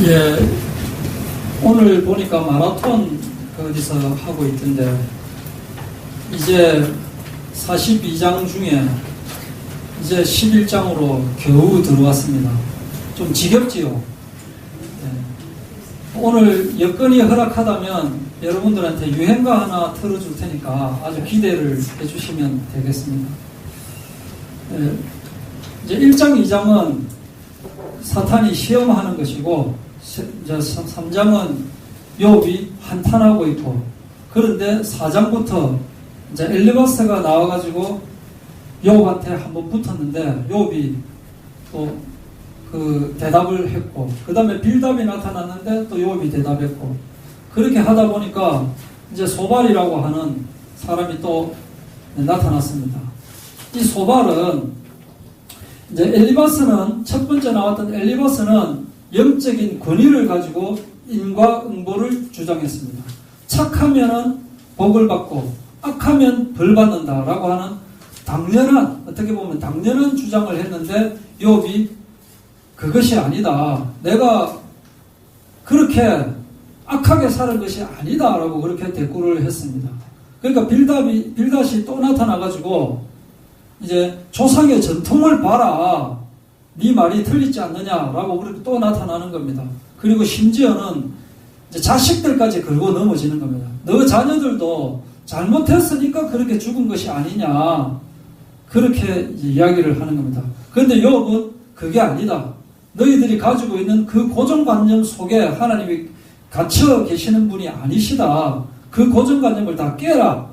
예, 오늘 보니까 마라톤 그 어디서 하고 있던데, 이제 42장 중에 이제 11장으로 겨우 들어왔습니다. 좀 지겹지요? 예. 오늘 여건이 허락하다면 여러분들한테 유행가 하나 틀어줄 테니까 아주 기대를 해주시면 되겠습니다. 예, 이제 1장, 2장은 사탄이 시험하는 것이고, 세- 이제 3장은 욥이 한탄하고 있고, 그런데 4장부터 이제 엘리바스가 나와가지고 욥한테 한번 붙었는데, 욥이 또 그 대답을 했고, 그 다음에 빌답이 나타났는데 또 욥이 대답했고, 그렇게 하다 보니까 이제 소발이라고 하는 사람이 또 나타났습니다. 이 소발은 이제 엘리바스는 첫 번째 나왔던 엘리바스는 영적인 권위를 가지고 인과응보를 주장했습니다. 착하면은 복을 받고 악하면 벌 받는다라고 하는 당연한 어떻게 보면 당연한 주장을 했는데 욥이 그것이 아니다. 내가 그렇게 악하게 사는 것이 아니다라고 그렇게 대꾸를 했습니다. 그러니까 빌답이 빌닷이 또 나타나 가지고 이제 조상의 전통을 봐라. 네 말이 틀리지 않느냐라고 그렇게 또 나타나는 겁니다. 그리고 심지어는 자식들까지 긁고 넘어지는 겁니다. 너 자녀들도 잘못했으니까 그렇게 죽은 것이 아니냐. 그렇게 이야기를 하는 겁니다. 그런데 욥은 그게 아니다. 너희들이 가지고 있는 그 고정관념 속에 하나님이 갇혀 계시는 분이 아니시다. 그 고정관념을 다 깨라.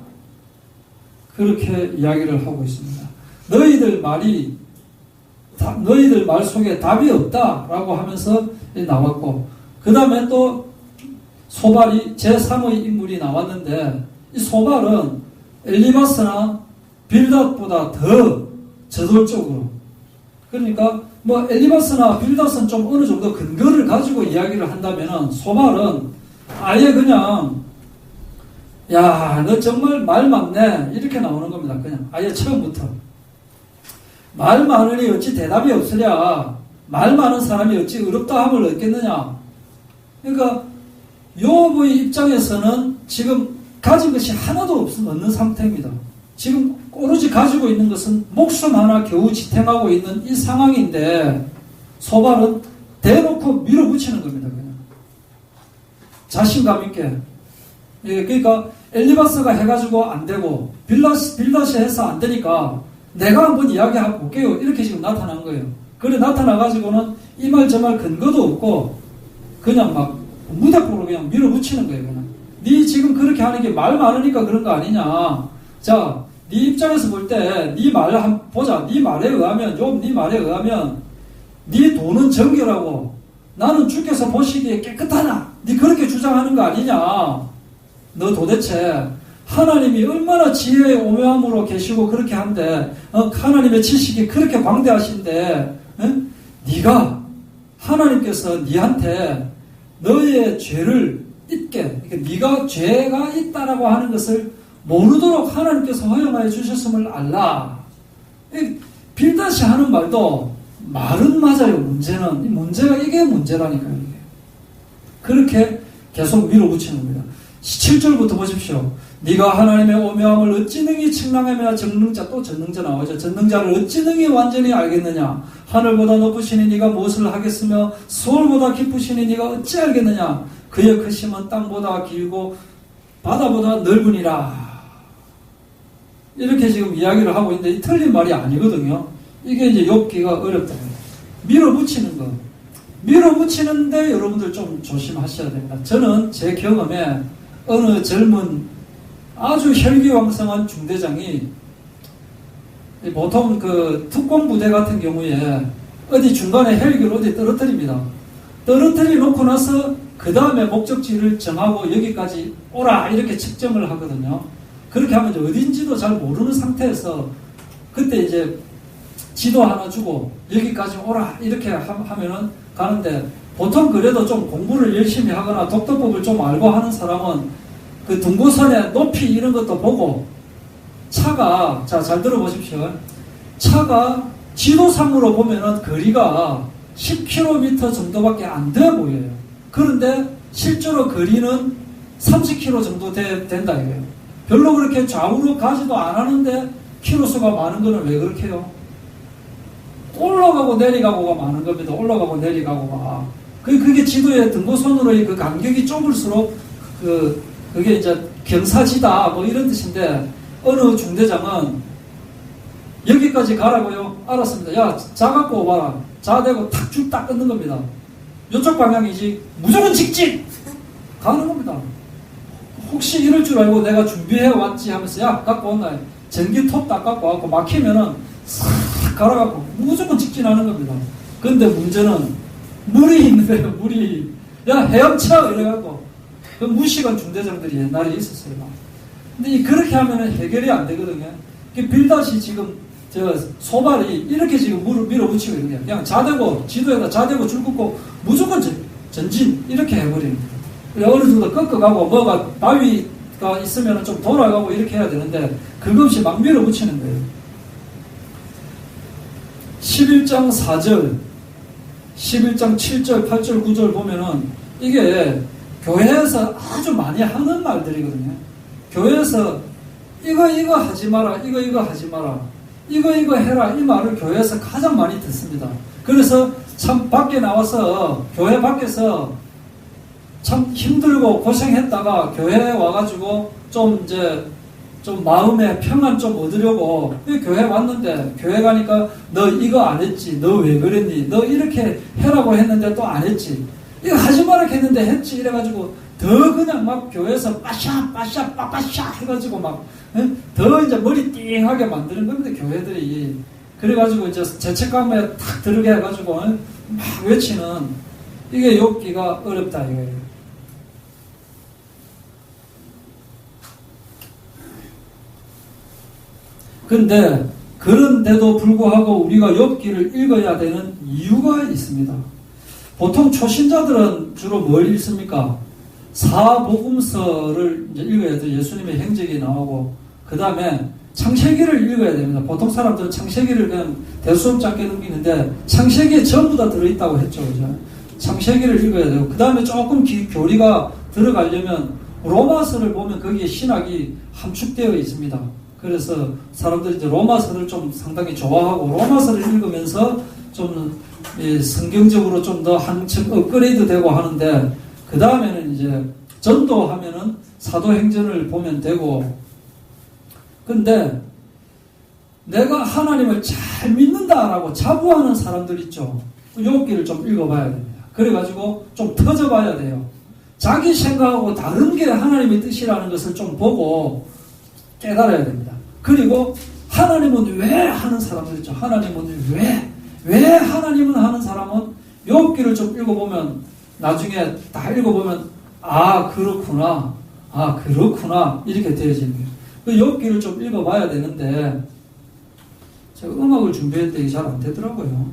그렇게 이야기를 하고 있습니다. 너희들 말이 다- 너희들 말 속에 답이 없다라고 하면서 나왔고 그 다음에 또 소발이 제3의 인물이 나왔는데 이 소발은 엘리바스나 빌닷보다 더 저돌적으로 그러니까 뭐 엘리바스나 빌닷은 좀 어느 정도 근거를 가지고 이야기를 한다면은 소발은 아예 그냥 야 너 정말 말 많네 이렇게 나오는 겁니다 그냥. 아예 처음부터 말 많으니 어찌 대답이 없으랴 말 많은 사람이 어찌 어렵다 함을 얻겠느냐 그러니까 요업의 입장에서는 지금 가진 것이 하나도 없, 없는 상태입니다. 지금 오로지 가지고 있는 것은 목숨 하나 겨우 지탱하고 있는 이 상황인데 소발은 대놓고 밀어붙이는 겁니다. 그냥 자신감 있게. 예, 그러니까 엘리바스가 해가지고 안 되고 빌라시, 빌라시 해서 안 되니까 내가 한번 이야기해 볼게요. 이렇게 지금 나타난 거예요. 그래 나타나가지고는 이 말 저 말 근거도 없고 그냥 막 무대포로 그냥 밀어붙이는 거예요. 그냥. 네 지금 그렇게 하는 게 말 많으니까 그런 거 아니냐. 자, 네 입장에서 볼 때 네 말을 한 보자. 네 말에 의하면 좀네 말에 의하면 네 돈은 정결하고 나는 주께서 보시기에 깨끗하나. 네 그렇게 주장하는 거 아니냐. 너 도대체 하나님이 얼마나 지혜의 오묘함으로 계시고 그렇게 한데 어, 하나님의 지식이 그렇게 광대하신데 응? 네가 하나님께서 네한테 너의 죄를 잊게 그러니까 네가 죄가 있다라고 하는 것을 모르도록 하나님께서 허용하여 주셨음을 알라. 이 빌다시 하는 말도 말은 맞아요. 문제는 이 문제가 이게 문제라니까요. 이게. 그렇게 계속 밀어붙이는 겁니다. 7절부터 보십시오. 네가 하나님의 오묘함을 어찌 능히 측량하며 전능자 또 전능자 나오죠. 전능자를 어찌 능히 완전히 알겠느냐? 하늘보다 높으시니 네가 무엇을 하겠으며 서울보다 깊으시니 네가 어찌 알겠느냐? 그의 크심은 땅보다 길고 바다보다 넓으니라. 이렇게 지금 이야기를 하고 있는데 이 틀린 말이 아니거든요. 이게 이제 욥기가 어렵다. 밀어붙이는 거. 밀어붙이는데 여러분들 좀 조심하셔야 됩니다. 저는 제 경험에 어느 젊은 아주 혈기왕성한 중대장이 보통 그 특공 부대 같은 경우에 어디 중간에 헬기를 어디 떨어뜨립니다. 떨어뜨려 놓고 나서 그 다음에 목적지를 정하고 여기까지 오라 이렇게 측정을 하거든요. 그렇게 하면 이제 어딘지도 잘 모르는 상태에서 그때 이제 지도 하나 주고 여기까지 오라 이렇게 하- 하면은 가는데 보통 그래도 좀 공부를 열심히 하거나 독도법을 좀 알고 하는 사람은 그 등고선의 높이 이런 것도 보고 차가 자 잘 들어보십시오. 차가 지도상으로 보면은 거리가 10km 정도밖에 안 돼 보여요. 그런데 실제로 거리는 30km 정도 되, 된다 이거예요. 별로 그렇게 좌우로 가지도 안 하는데 키로수가 많은 거는 왜 그렇게 해요? 올라가고 내려가고가 많은 겁니다. 올라가고 내려가고가. 그, 그게 지도에 등고선으로의 그 간격이 좁을수록 그, 그게 이제 경사지다 뭐 이런 뜻인데 어느 중대장은 여기까지 가라고요? 알았습니다. 야, 자 갖고 와봐라. 자 대고 탁줄딱 끊는 겁니다. 이쪽 방향이지. 무조건 직진! 가는 겁니다. 혹시 이럴 줄 알고 내가 준비해 왔지 하면서 야, 갖고 온나. 전기톱 딱 갖고 와갖고 막히면은 싹 갈아갖고 무조건 직진하는 겁니다. 근데 문제는 물이 있는데요, 물이. 야, 헤엄쳐! 이래갖고. 그 무식한 중대장들이 옛날에 있었어요. 근데 이 그렇게 하면은 해결이 안 되거든요. 그 빌다시 지금 저 소발이 이렇게 지금 물을 밀어붙이고 있는 거야. 그냥 자대고 지도에다 자대고 줄 긋고 무조건 전, 전진 이렇게 해버리는 거예요. 어느 정도 꺾어가고 뭐가 바위가 있으면 좀 돌아가고 이렇게 해야 되는데 그거 없이 막 밀어붙이는 거예요. 11장 4절, 11장 7절, 8절, 9절 보면은 이게 교회에서 아주 많이 하는 말들이거든요. 교회에서 이거 이거 하지 마라, 이거 이거 하지 마라, 이거 이거 해라 이 말을 교회에서 가장 많이 듣습니다. 그래서 참 밖에 나와서 교회 밖에서 참 힘들고 고생했다가 교회에 와가지고 좀 이제 좀 마음의 평안 좀 얻으려고 교회 왔는데 교회 가니까 너 이거 안 했지 너 왜 그랬니 너 이렇게 해라고 했는데 또 안 했지 이거 하지 말라 했는데 했지 이래가지고 더 그냥 막 교회에서 빠샤 빠샤 빠빠샤 해가지고 막 더 이제 머리 띵하게 만드는 겁니다 교회들이 그래가지고 이제 죄책감에 탁 들게 해가지고 막 외치는 이게 욕기가 어렵다 이거예요. 근데 그런데도 불구하고 우리가 엽기를 읽어야 되는 이유가 있습니다. 보통 초신자들은 주로 뭘 읽습니까? 사복음서를 읽어야 돼요. 예수님의 행적이 나오고 그 다음에 창세기를 읽어야 됩니다. 보통 사람들은 창세기를 그냥 대수롭지 않게 넘기는데 창세기에 전부 다 들어있다고 했죠. 그죠? 창세기를 읽어야 되고 그 다음에 조금 기, 교리가 들어가려면 로마서를 보면 거기에 신학이 함축되어 있습니다. 그래서 사람들이 이제 로마서를 좀 상당히 좋아하고 로마서를 읽으면서 좀 성경적으로 좀 더 한층 업그레이드 되고 하는데 그 다음에는 이제 전도하면은 사도행전을 보면 되고 근데 내가 하나님을 잘 믿는다라고 자부하는 사람들 있죠. 욥기를 좀 읽어봐야 됩니다. 그래가지고 좀 터져봐야 돼요. 자기 생각하고 다른 게 하나님의 뜻이라는 것을 좀 보고 깨달아야 됩니다. 그리고 하나님은 왜 하는 사람들 있죠. 하나님은 왜? 왜 하나님은 하는 사람은 욥기를 좀 읽어보면 나중에 다 읽어보면 아 그렇구나 아 그렇구나 이렇게 거예요. 그 엽기를 좀 읽어봐야 되는데 제가 음악을 준비했더니 잘 안 되더라고요.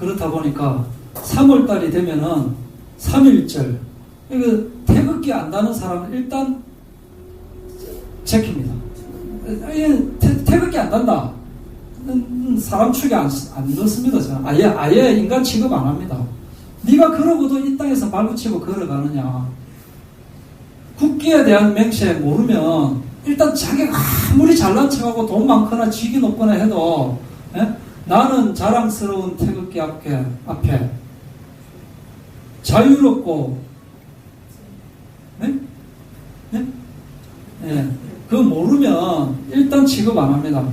그렇다 보니까 3월달이 되면은 3일절 이거 태극기 안 다는 사람은 일단. 태, 태극기 안 단다. 음, 사람 축에 안, 안 넣습니다. 저는. 아예 아예 인간 취급 안 합니다. 네가 그러고도 이 땅에서 발붙이고 걸어가느냐. 국기에 대한 맹세 모르면 일단 자기가 아무리 잘난 척하고 돈 많거나 직위 높거나 해도 예? 나는 자랑스러운 태극기 앞에, 앞에 자유롭고 네? 네? 예. 그거 모르면 일단 취급 안 합니다.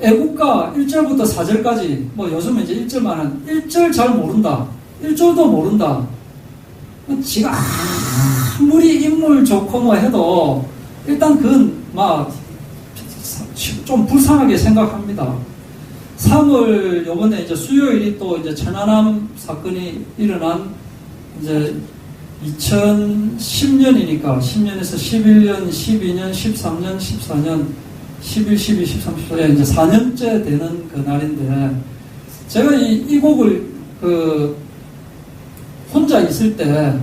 애국가 1절부터 4절까지 뭐 요즘에 이제 1절만 한 1절 잘 모른다. 1절도 모른다. 지가 아무리 인물 좋고 뭐 해도 일단 그건 막 좀 불쌍하게 생각합니다. 3월 요번에 이제 수요일이 또 이제 천안함 사건이 일어난 이제 2010년이니까 10년에서 11년, 12년, 13년, 14년, 11, 12, 13, 14년 이제 4년째 되는 그 날인데 제가 이, 이 곡을 그 혼자 있을 때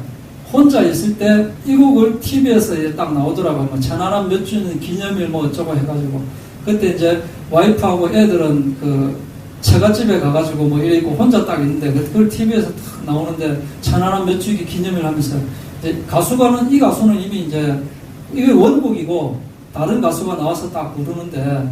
혼자 있을 때 이 곡을 TV에서 딱 나오더라고요. 뭐 천안함 몇 주년 기념일 뭐 어쩌고 해가지고 그때 이제 와이프하고 애들은 그 처갓집에 가가지고 뭐 이래 있고 혼자 딱 있는데 그걸 TV에서 딱 나오는데 천안함 몇 주기 기념일 하면서 가수가는 이 가수는 이미 이제 이게 원곡이고 다른 가수가 나와서 딱 부르는데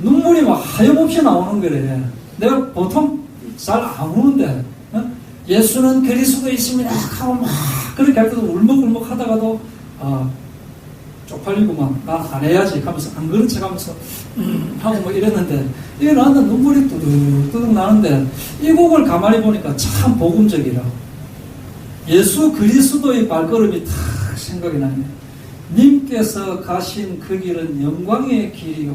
눈물이 막 하염없이 나오는 거래. 내가 보통 잘 안 우는데 어? 예수는 그리스도 있습니다 하고 막 그렇게 할 때도 울먹울먹 하다가도 아 쪽팔리고 막나안 해야지 하면서 안 그런 척 하면서 음 하고 뭐 이랬는데 이게 나한테 눈물이 뚜둑뚜둑 나는데 이 곡을 가만히 보니까 참 복음적이라 예수 그리스도의 발걸음이 탁 생각이 나네 님께서 가신 그 길은 영광의 길이요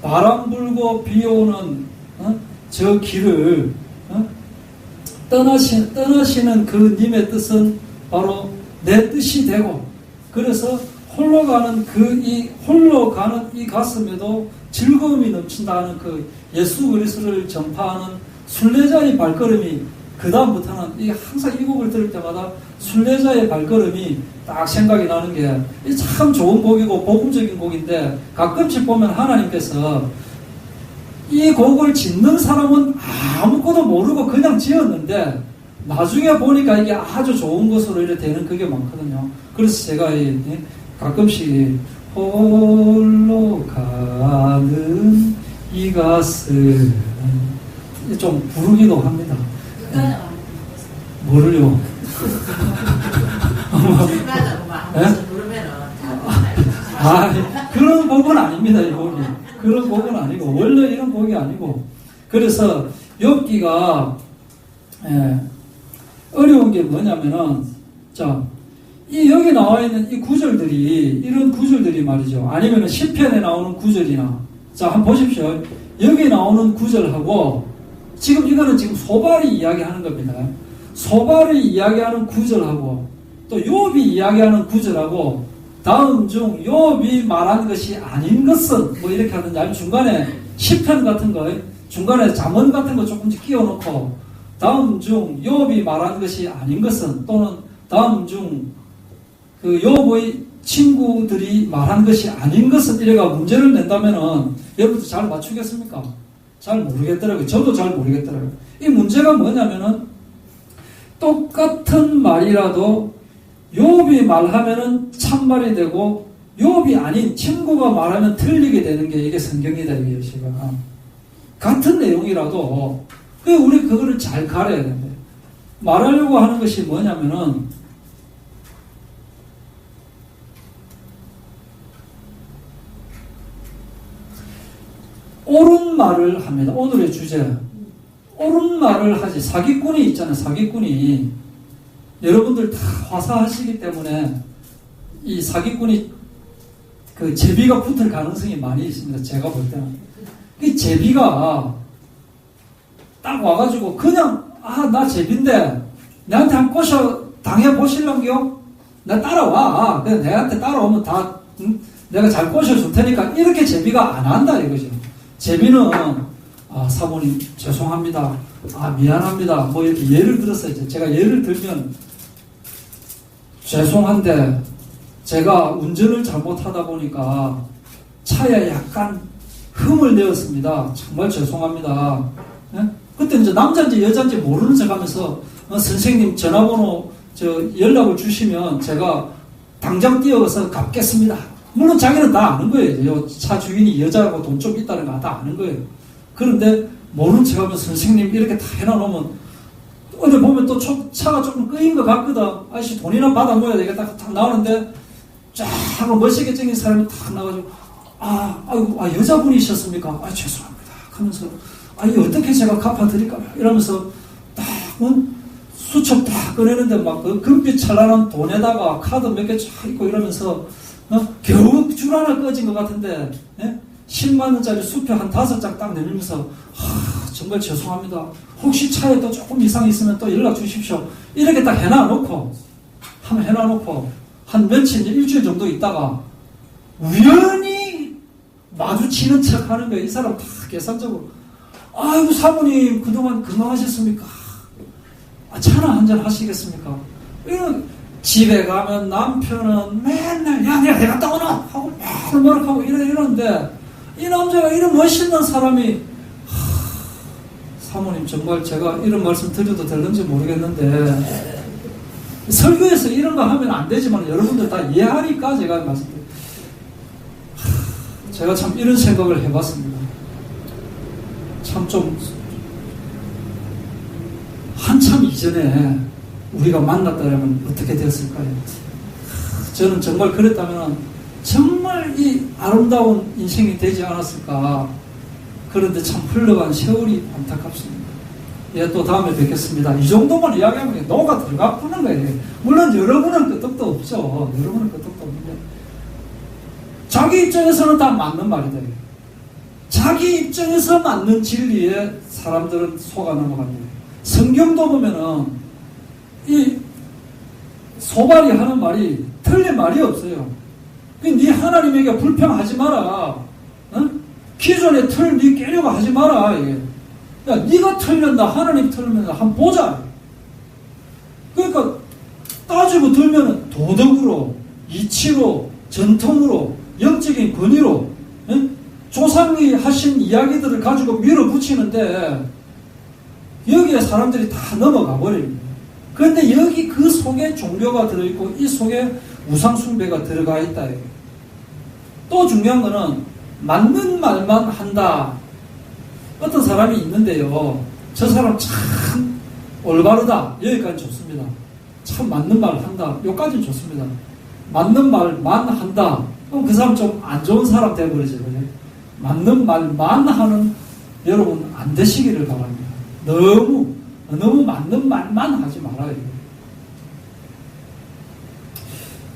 바람 불고 비 오는 어? 저 길을 어? 떠나시, 떠나시는 그 님의 뜻은 바로 내 뜻이 되고 그래서 홀로 가는 그 이 홀로 가는 이 가슴에도 즐거움이 넘친다는 그 예수 그리스도를 전파하는 순례자의 발걸음이 그 다음부터는 이 항상 이 곡을 들을 때마다 순례자의 발걸음이 딱 생각이 나는 게 참 좋은 곡이고 복음적인 곡인데 가끔씩 보면 하나님께서 이 곡을 짓는 사람은 아무것도 모르고 그냥 지었는데 나중에 보니까 이게 아주 좋은 것으로 이렇게 되는 그게 많거든요. 그래서 제가 가끔씩 홀로 가는 이 가슴 좀 부르기도 합니다. 네. 뭐를요? 네? 아, 그런 곡은 아닙니다, 이 곡이. 그런 곡은 아니고, 원래 이런 곡이 아니고. 그래서, 엽기가, 예, 어려운 게 뭐냐면은, 자, 이 여기 나와 있는 이 구절들이, 이런 구절들이 말이죠. 아니면은 10편에 나오는 구절이나, 자, 한번 보십시오. 여기 나오는 구절하고, 지금 이거는 지금 소발이 이야기하는 겁니다. 소발이 이야기하는 구절하고, 또 욥이 이야기하는 구절하고 다음 중 욥이 말한 것이 아닌 것은 뭐 이렇게 하든지 아니면 중간에 시편 같은 거 중간에 잠언 같은 거 조금씩 끼워놓고 다음 중 욥이 말한 것이 아닌 것은 또는 다음 중 그 욥의 친구들이 말한 것이 아닌 것은 이래가 문제를 낸다면은 여러분들 잘 맞추겠습니까? 잘 모르겠더라고요. 저도 잘 모르겠더라고요. 이 문제가 뭐냐면은 똑같은 말이라도 욥이 말하면은 참말이 되고 욥이 아닌 친구가 말하면 틀리게 되는 게 이게 성경이다 이게 시가 같은 내용이라도 그 우리 그거를 잘 가려야 된다. 말하려고 하는 것이 뭐냐면은 옳은 말을 합니다. 오늘의 주제 옳은 말을 하지 사기꾼이 있잖아요. 사기꾼이 여러분들 다 화사하시기 때문에 이 사기꾼이 그 제비가 붙을 가능성이 많이 있습니다. 제가 볼 때는. 이 제비가 딱 와가지고 그냥 아 나 제비인데 내한테 한 꼬셔 당해 보실랑겨? 나 따라와. 내한테 따라오면 다 응? 내가 잘 꼬셔 줄 테니까 이렇게 제비가 안 한다 이거죠. 제비는 아, 사모님, 죄송합니다. 아, 미안합니다. 뭐 이렇게 예를 들어서 이제 제가 예를 들면, 죄송한데, 제가 운전을 잘못하다 보니까 차에 약간 흠을 내었습니다. 정말 죄송합니다. 예? 그때 이제 남자인지 여자인지 모르는 척 하면서, 어, 선생님 전화번호 저 연락을 주시면 제가 당장 뛰어가서 갚겠습니다. 물론 자기는 다 아는 거예요. 차 주인이 여자고 돈 좀 있다는 거 다 아는 거예요. 그런데 모른 척 하면 선생님 이렇게 다 해놔놓으면 어디 보면 또 초- 차가 조금 끄인 것 같거든. 아저씨 돈이나 받아 모여야 되겠다. 딱 나오는데 쫙 멋있게 생긴 사람이 탁 나가지고 아, 아이고, 아, 여자분이셨습니까? 아, 죄송합니다. 하면서 아, 이 어떻게 제가 갚아드릴까요? 이러면서 딱, 응? 수첩 딱 꺼내는데 막 그 금빛 찬란한 돈에다가 카드 몇 개 쫙 있고 이러면서 어? 겨우 줄 하나 꺼진 것 같은데 예? 10만 원짜리 수표 한 다섯 장 딱 내밀면서 하, 정말 죄송합니다. 혹시 차에 또 조금 이상 있으면 또 연락 주십시오. 이렇게 딱 해놔놓고 한번 해놔놓고 한 며칠 일주일 정도 있다가 우연히 마주치는 척 하는 거예요. 이 사람 다 계산적으로 아이고 사모님 그동안 건강하셨습니까? 아, 차나 한잔 하시겠습니까? 이런 집에 가면 남편은 맨날 야 내가 내가 갔다 오나 하고 맨날 뭐라고 이러 이러는데 이 남자가 이런 멋있는 사람이 하, 사모님 정말 제가 이런 말씀 드려도 될는지 모르겠는데 설교에서 이런 거 하면 안 되지만 여러분들 다 이해하니까 제가 말씀드려요. 하, 제가 참 이런 생각을 해봤습니다. 참 좀 한참 이전에 우리가 만났다면 어떻게 되었을까요? 저는 정말 그랬다면 정말 이 아름다운 인생이 되지 않았을까. 그런데 참 흘러간 세월이 안타깝습니다. 예, 또 다음에 뵙겠습니다. 이 정도만 이야기하면 노가 들어가 푸는 거예요. 물론 여러분은 끄떡도 없죠. 여러분은 끄떡도 없는데. 자기 입장에서는 다 맞는 말이다. 자기 입장에서 맞는 진리에 사람들은 속아 넘어갑니다. 성경도 보면은 이 소발이 하는 말이 틀린 말이 없어요. 네 하나님에게 불평하지 마라. 어? 기존의 틀 네 깨려고 하지 마라. 이게. 야, 네가 틀렸나 하나님 틀렸나 한번 보자. 그러니까 따지고 들면은 도덕으로, 이치로, 전통으로, 영적인 권위로 어? 조상이 하신 이야기들을 가지고 밀어붙이는데 여기에 사람들이 다 넘어가 버립니다. 그런데 여기 그 속에 종교가 들어있고 이 속에 우상숭배가 들어가 있다. 또 중요한 거는 맞는 말만 한다. 어떤 사람이 있는데요. 저 사람 참 올바르다. 여기까지 좋습니다. 참 맞는 말 한다. 여기까지 좋습니다. 맞는 말만 한다. 그럼 그 사람 좀 안 좋은 사람 되어버리죠. 그죠? 맞는 말만 하는 여러분 안 되시기를 바랍니다. 너무 너무 맞는 말만 하지 말아요.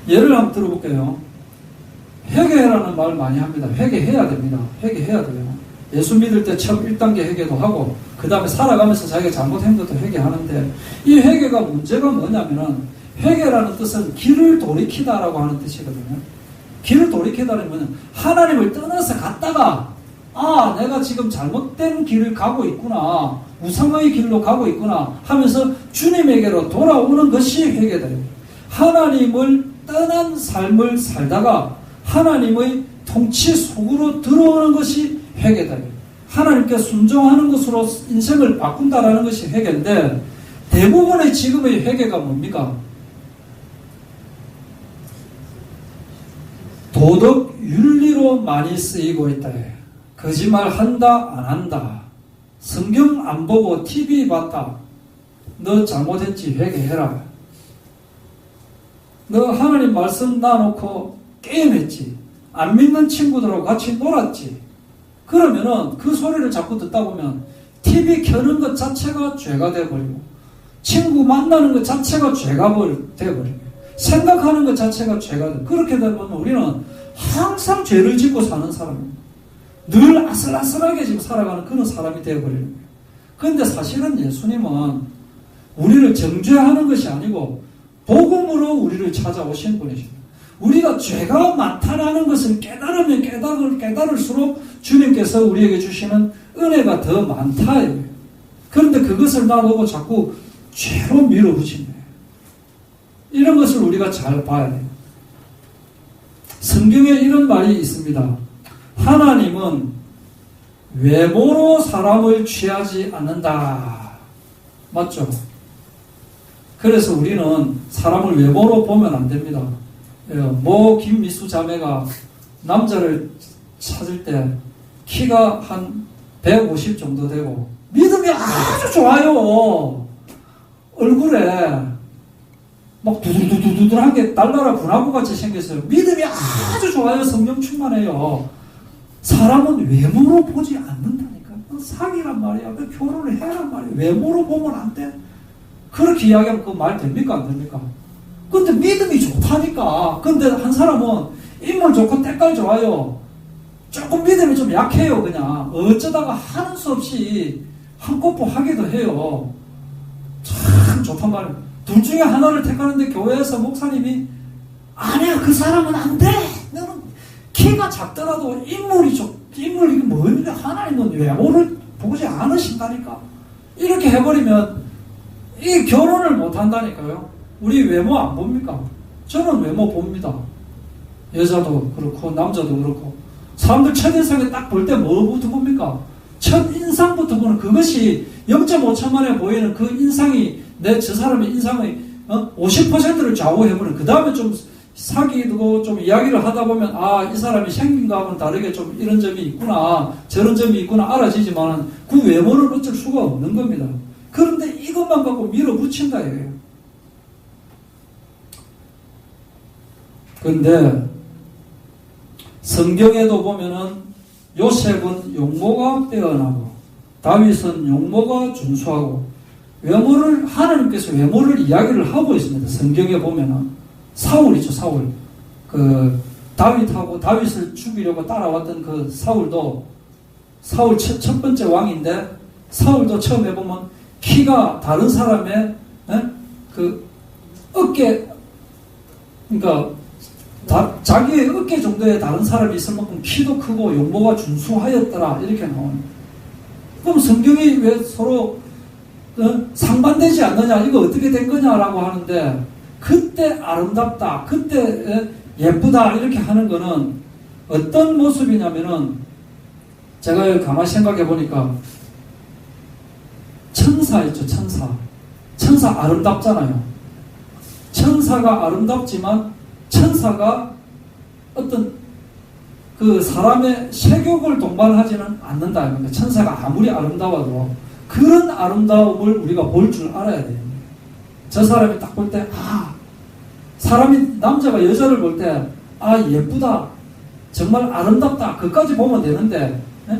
예를 한번 들어볼게요. 회개라는 말 많이 합니다. 회개해야 됩니다. 회개해야 돼요. 예수 믿을 때 처음 1단계 회개도 하고 그 다음에 살아가면서 자기가 잘못한 것도 회개하는데 이 회개가 문제가 뭐냐면은 회개라는 뜻은 길을 돌이키다라고 하는 뜻이거든요. 길을 돌이키다는 뭐냐 하나님을 떠나서 갔다가 아 내가 지금 잘못된 길을 가고 있구나 우상의 길로 가고 있구나 하면서 주님에게로 돌아오는 것이 회개다. 하나님을 떠난 삶을 살다가 하나님의 통치 속으로 들어오는 것이 회개다. 하나님께 순종하는 것으로 인생을 바꾼다라는 것이 회개인데 대부분의 지금의 회개가 뭡니까? 도덕 윤리로 많이 쓰이고 있다. 거짓말 한다 안 한다. 성경 안 보고 TV 봤다. 너 잘못했지 회개해라. 너 하나님 말씀 놔놓고 게임했지. 안 믿는 친구들하고 같이 놀았지. 그러면은 그 소리를 자꾸 듣다 보면 TV 켜는 것 자체가 죄가 돼버리고 친구 만나는 것 자체가 죄가 돼버리고 생각하는 것 자체가 죄가 돼. 그렇게 되면 우리는 항상 죄를 짓고 사는 사람입니다. 늘 아슬아슬하게 지금 살아가는 그런 사람이 되어버리는 거예요. 그런데 사실은 예수님은 우리를 정죄하는 것이 아니고 복음으로 우리를 찾아오신 분이십니다. 우리가 죄가 많다라는 것을 깨달으면 깨달을, 깨달을수록 주님께서 우리에게 주시는 은혜가 더 많다. 그런데 그것을 나보고 자꾸 죄로 밀어붙이네. 이런 것을 우리가 잘 봐야 돼요. 성경에 이런 말이 있습니다. 하나님은 외모로 사람을 취하지 않는다. 맞죠? 그래서 우리는 사람을 외모로 보면 안 됩니다. 예, 모 김미수 자매가 남자를 찾을 때 키가 한 150 정도 되고 믿음이 아주 좋아요. 얼굴에 막 두들두들두들하게 달나라 분화구 같이 생겼어요. 믿음이 아주 좋아요. 성령 충만해요. 사람은 외모로 보지 않는다니까. 사기란 말이야. 그 결혼을 해란 말이야. 외모로 보면 안 돼. 그렇게 이야기하면 그 말 됩니까? 안 됩니까? 근데 믿음이 좋다니까. 근데 한 사람은 인물 좋고 때깔 좋아요. 조금 믿음이 좀 약해요, 그냥. 어쩌다가 하는 수 없이 한꺼포 하기도 해요. 참 좋단 말이에요. 둘 중에 하나를 택하는데 교회에서 목사님이 아니야, 그 사람은 안 돼! 너는 키가 작더라도 인물이 좋, 인물이 뭐냐, 하나님은 외모를 보지 않으신다니까. 이렇게 해버리면 이 결혼을 못 한다니까요. 우리 외모 안 봅니까? 저는 외모 봅니다. 여자도 그렇고 남자도 그렇고 사람들 첫인상에 딱 볼 때 뭐부터 봅니까? 첫인상부터 보는 그것이 0.5초 만에 보이는 그 인상이 내 저 사람의 인상의 어? 50%를 좌우해버리는 그 다음에 좀 사귀고 좀 이야기를 하다 보면 아 이 사람이 생긴 거하고는 다르게 좀 이런 점이 있구나 저런 점이 있구나 알아지지만 그 외모를 어쩔 수가 없는 겁니다. 그런데 이것만 갖고 밀어붙인다 이거예요. 그런데 성경에도 보면은 요셉은 용모가 뛰어나고 다윗은 용모가 준수하고 외모를 하나님께서 외모를 이야기를 하고 있습니다. 성경에 보면은 사울이죠 사울 그 다윗하고 다윗을 죽이려고 따라왔던 그 사울도 사울 첫, 첫 번째 왕인데 사울도 처음에 보면 키가 다른 사람의 에? 그 어깨 다, 자기의 어깨 정도의 다른 사람이 있을 만큼 키도 크고 용모가 준수하였더라 이렇게 나오는 그럼 성경이 왜 서로 어? 상반되지 않느냐 이거 어떻게 된 거냐라고 하는데 그때 아름답다 그때 예쁘다 이렇게 하는 거는 어떤 모습이냐면은 제가 가만히 생각해 보니까 천사 있죠 천사 천사 아름답잖아요 천사가 아름답지만 천사가 어떤 그 사람의 색욕을 동반하지는 않는다. 천사가 아무리 아름다워도 그런 아름다움을 우리가 볼 줄 알아야 돼요. 저 사람이 딱 볼 때, 아, 사람이, 남자가 여자를 볼 때, 아, 예쁘다. 정말 아름답다. 그까지 보면 되는데, 에?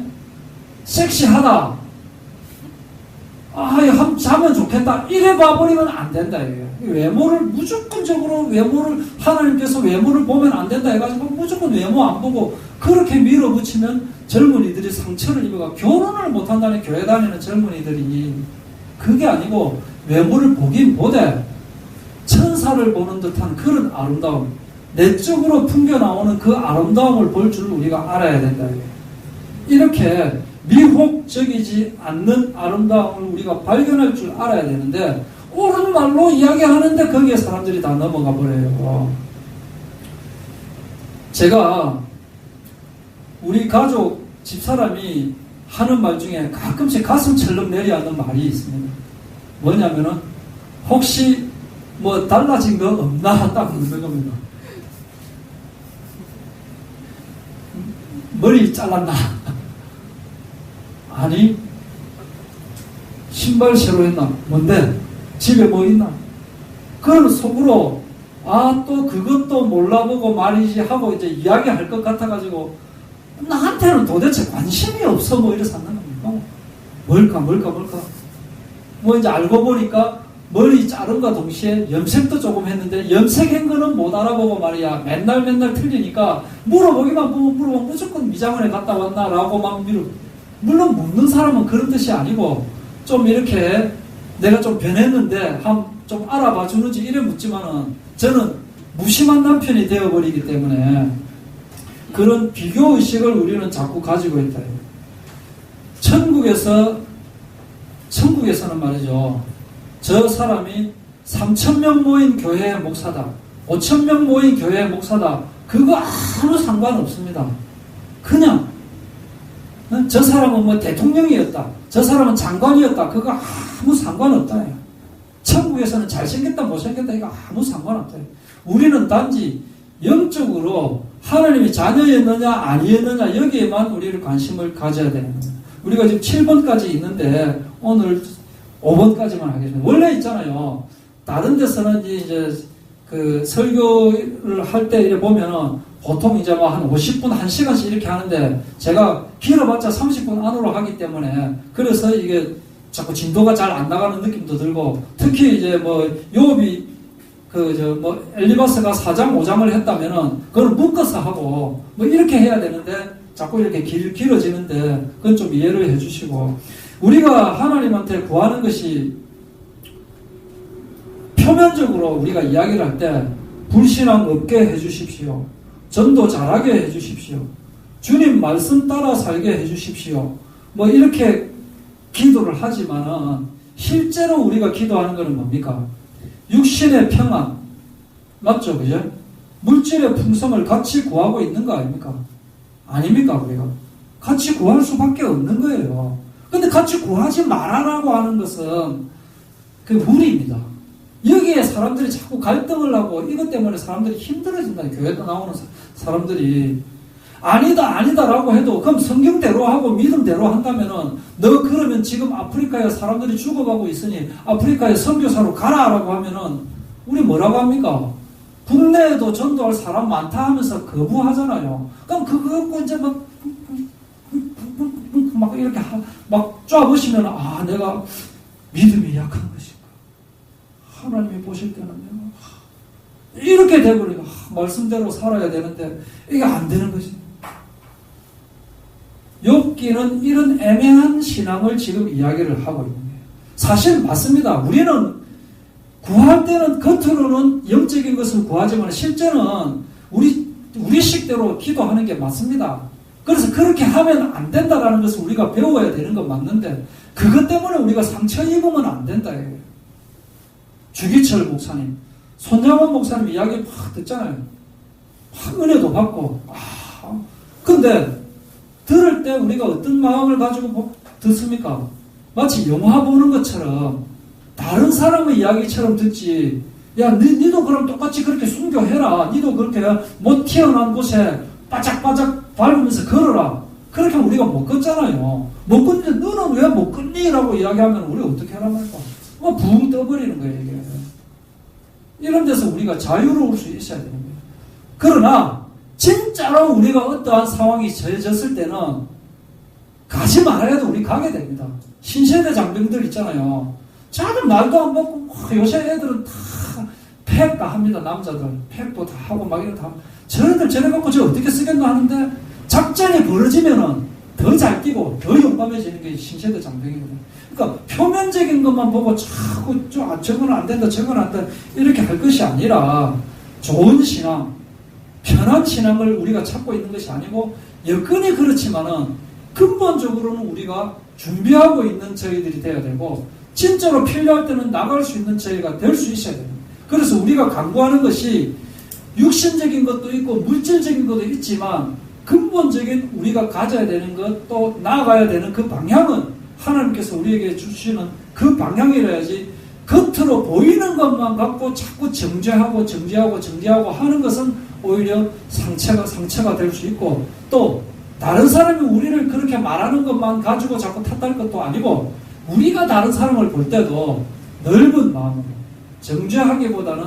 섹시하다. 아, 한 자면 좋겠다. 이래 봐버리면 안 된다. 이게. 외모를 무조건적으로 외모를 하나님께서 외모를 보면 안 된다 해가지고 무조건 외모 안 보고 그렇게 밀어붙이면 젊은이들이 상처를 입어가 결혼을 못 한다는 교회 다니는 젊은이들이 그게 아니고 외모를 보긴 보되 천사를 보는 듯한 그런 아름다움 내적으로 풍겨 나오는 그 아름다움을 볼 줄 우리가 알아야 된다. 이렇게 미혹적이지 않는 아름다움을 우리가 발견할 줄 알아야 되는데 옳은 말로 이야기하는데 거기에 사람들이 다 넘어가 버려요. 제가 우리 가족 집사람이 하는 말 중에 가끔씩 가슴 철렁 내려앉는 말이 있습니다. 뭐냐면은 혹시 뭐 달라진 거 없나 딱 묻는 겁니다. 머리 잘랐나? 아니 신발 새로 했나? 뭔데? 집에 뭐 있나? 그걸 속으로 아 또 그것도 몰라보고 말이지 하고 이제 이야기할 것 같아가지고 나한테는 도대체 관심이 없어 뭐 이래서 안 겁니다. 뭘까 뭘까 뭘까 뭐 이제 알고 보니까 머리 자른과 동시에 염색도 조금 했는데 염색한 거는 못 알아보고 말이야 맨날 맨날 틀리니까 물어보기만 보면 물어보면 무조건 미장원에 갔다 왔나라고만 물어 물론 묻는 사람은 그런 뜻이 아니고 좀 이렇게 내가 좀 변했는데 한 좀 알아봐 주는지 이래 묻지만은 저는 무심한 남편이 되어버리기 때문에 그런 비교 의식을 우리는 자꾸 가지고 있다. 천국에서 천국에서는 말이죠. 저 사람이 3천 명 모인 교회의 목사다. 5천 명 모인 교회의 목사다. 그거 아무 상관없습니다. 그냥 어? 저 사람은 뭐 대통령이었다. 저 사람은 장관이었다. 그거 아무 상관없다. 천국에서는 잘생겼다 못생겼다 이거 아무 상관없다. 우리는 단지 영적으로 하나님이 자녀였느냐 아니었느냐 여기에만 우리를 관심을 가져야 되는 거예요. 우리가 지금 7번까지 있는데 오늘 5번까지만 하겠습니다. 원래 있잖아요. 다른 데서는 이제 그 설교를 할 때 이렇게 보면은 보통 이제 뭐 한 50분, 1시간씩 이렇게 하는데 제가 길어봤자 30분 안으로 하기 때문에 그래서 이게 자꾸 진도가 잘 안 나가는 느낌도 들고 특히 이제 뭐 요비 그저 뭐 엘리바스가 4장 5장을 했다면은 그걸 묶어서 하고 뭐 이렇게 해야 되는데 자꾸 이렇게 길, 길어지는데 그건 좀 이해를 해 주시고 우리가 하나님한테 구하는 것이 표면적으로 우리가 이야기를 할 때 불신앙 없게 해 주십시오. 전도 잘하게 해 주십시오. 주님 말씀 따라 살게 해 주십시오. 뭐 이렇게 기도를 하지만은 실제로 우리가 기도하는 것은 뭡니까? 육신의 평안 맞죠, 그죠? 물질의 풍성을 같이 구하고 있는 거 아닙니까? 아닙니까, 우리가? 같이 구할 수밖에 없는 거예요. 근데 같이 구하지 말아라고 하는 것은 그 무리입니다. 여기에 사람들이 자꾸 갈등을 하고 이것 때문에 사람들이 힘들어진다. 교회도 나오는 사- 사람들이 아니다 아니다라고 해도 그럼 성경대로 하고 믿음대로 한다면은 너 그러면 지금 아프리카에 사람들이 죽어가고 있으니 아프리카에 선교사로 가라라고 하면은 우리 뭐라고 합니까? 국내에도 전도할 사람 많다 하면서 거부하잖아요. 그럼 그거 갖고 이제 막, 막 이렇게 하- 막 쫙보시면 아 내가 믿음이 약한 것인가? 하나님이 보실 때는 내가 이렇게 돼버리고 아, 말씀대로 살아야 되는데 이게 안 되는 것입니다. 욥기는 이런 애매한 신앙을 지금 이야기를 하고 있는 거예요. 사실 맞습니다. 우리는 구할 때는 겉으로는 영적인 것을 구하지만 실제는 우리 우리식대로 기도하는 게 맞습니다. 그래서 그렇게 하면 안 된다라는 것을 우리가 배워야 되는 건 맞는데 그것 때문에 우리가 상처 입으면 안 된다. 이거예요. 주기철 목사님, 손양원 목사님 이야기 막 듣잖아요. 막 은혜도 받고. 아, 근데 들을 때 우리가 어떤 마음을 가지고 보- 듣습니까? 마치 영화 보는 것처럼 다른 사람의 이야기처럼 듣지. 야, 니, 니도 그럼 똑같이 그렇게 순교해라. 니도 그렇게 못 태어난 곳에 바짝바짝 밟으면서 걸어라. 그렇게 하면 우리가 못 걷잖아요. 못 걷는데 너는 왜 못 걷니? 라고 이야기하면 우리 어떻게 하란 말이야. 뭐붕 떠버리는 거예요, 이게. 이런 데서 우리가 자유로울 수 있어야 되는 거예요. 그러나, 진짜로 우리가 어떠한 상황이 처해졌을 때는 가지 말아야 도 우리 가게 됩니다. 신세대 장병들 있잖아요. 자들 말도 안 먹고 막 요새 애들은 다 팩다 합니다. 남자들 팩도 다 하고 막 이런 다. 저래들 저래 갖고 저 어떻게 쓰겠나 하는데 작전이 벌어지면은 더잘 뛰고 더 용감해지는 게 신세대 장병이거든요. 그러니까 표면적인 것만 보고 자꾸 저, 아, 저건 안 된다, 저건 안 된다 이렇게 할 것이 아니라 좋은 신앙, 편한 신앙을 우리가 찾고 있는 것이 아니고 여건이 그렇지만은 근본적으로는 우리가 준비하고 있는 저희들이 돼야 되고 진짜로 필요할 때는 나갈 수 있는 저희가 될 수 있어야 돼요. 그래서 우리가 강구하는 것이 육신적인 것도 있고 물질적인 것도 있지만 근본적인 우리가 가져야 되는 것 또 나아가야 되는 그 방향은 하나님께서 우리에게 주시는 그 방향이라야지 겉으로 보이는 것만 갖고 자꾸 정죄하고 정죄하고 정죄하고 하는 것은 오히려 상처가 상처가 될 수 있고 또 다른 사람이 우리를 그렇게 말하는 것만 가지고 자꾸 탓할 것도 아니고 우리가 다른 사람을 볼 때도 넓은 마음으로 정죄하기보다는